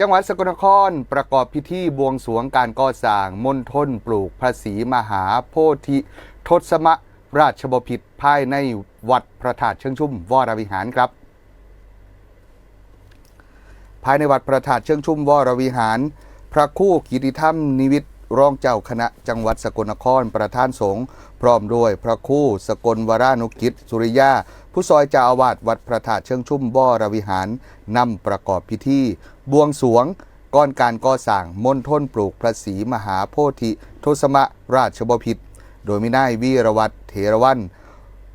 จังหวัดสกลนครประกอบพิธีบวงสวงการก่อสร้างมณฑลปลูกพระศรีมหาโพธิทศมราชบพิตรภายในวัดพระธาตุเชิงชุ่มวรวิหารครับ ภายในวัดพระธาตุเชิงชุ่มวรวิหาร พระคู่กิติธรรมนิวิต รองเจ้าคณะจังหวัดสกลนครประธานสงฆ์พร้อมด้วยพระคู่สกลวรานุกิจสุริยาผู้ซอยเจ้าอาวาสวัดพระธาตุเชิงชุ่มวระวิหารนำประกอบพิธี บวงสวงก่อนการก่อสร้างมณฑลปลูกพระศรีมหาโพธิทศมราชบพิตรโดยมีนายวีรวัตรเถรวัน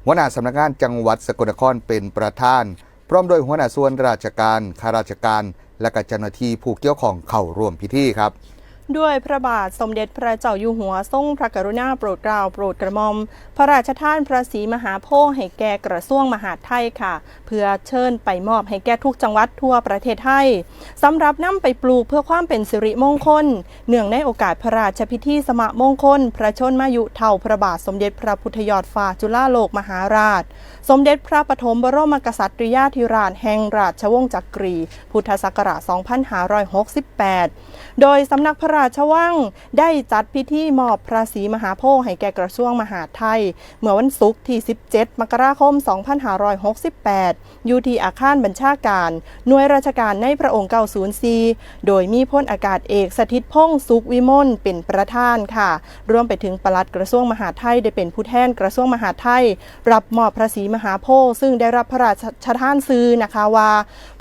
หัวหน้าสำนักงานจังหวัดสกลนครเป็นประธาน พร้อมด้วยหัวหน้าส่วนราชการข้าราชการ และก็เจ้าหน้าที่ผู้เกี่ยวข้องเข้าร่วมพิธีครับ ด้วยพระบาทสมเด็จพระเจ้าอยู่หัวทรงพระกรุณาโปรดเกล้าโปรดกระหม่อม พระราชทานพระศรีมหาโพธิ์ให้แก่กระทรวงมหาดไทยค่ะ เพื่อเชิญไปมอบให้แก่ทุกจังหวัดทั่วประเทศไทยสำหรับนำไปปลูกเพื่อความเป็นสิริมงคล เนื่องในโอกาสพระราชพิธีสมะมงคล พระชนมายุเท่าพระบาทสมเด็จพระพุทธยอดฟ้าจุฬาโลกมหาราช สมเด็จพระปฐมบรมกษัตริยาธิราชแห่งราชวงศ์จักรี พุทธศักราช 2568 โดยสำนักพระราชวังได้จัดพิธีมอบพระศรีมหาโพธิ์ให้แก่กระทรวงมหาดไทย เมื่อวันศุกร์ที่ 17 มกราคม 2568 อยู่ที่อาคารบัญชาการ หน่วยราชการในพระองค์ 904 โดยมีพลอากาศเอกสถิตพงษ์สุขวิมลเป็นประธานค่ะ รวมไปถึงปลัดกระทรวงมหาดไทยได้เป็นผู้แทนกระทรวงมหาดไทย รับมอบพระศรีมหาโพธิ์ซึ่งได้รับพระราชทานซื้อนะคะว่า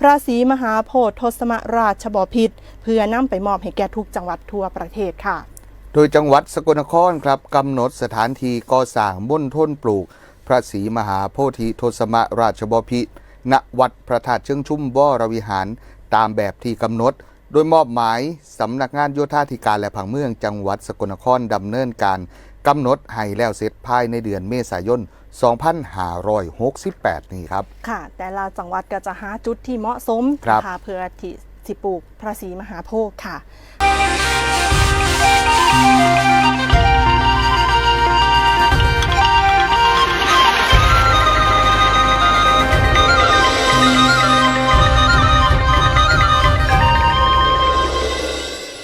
พระศรีมหาโพธิ์ทศมราชบพิตรเพื่อนำไปมอบให้แก่ทุกจังหวัดทั่วประเทศค่ะ โดยจังหวัดสกลนครครับกำหนดสถานที่ก่อสร้างมณฑลปลูก พระศรีมหาโพธิทศมราชบพิตรณวัดพระธาตุเชิงชุ่มวรวิหาร ตามแบบที่กำหนด โดยมอบหมายสำนักงานโยธาธิการและผังเมือง จังหวัดสกลนครดำเนินการกำหนดให้แล้วเสร็จภายในเดือนเมษายน 2568 นี้ครับ ค่ะ แต่ละจังหวัดก็จะหาจุดที่เหมาะสมครับนะคะเพื่อที่ สิปลูกพระศรีมหาโพธิ์ค่ะ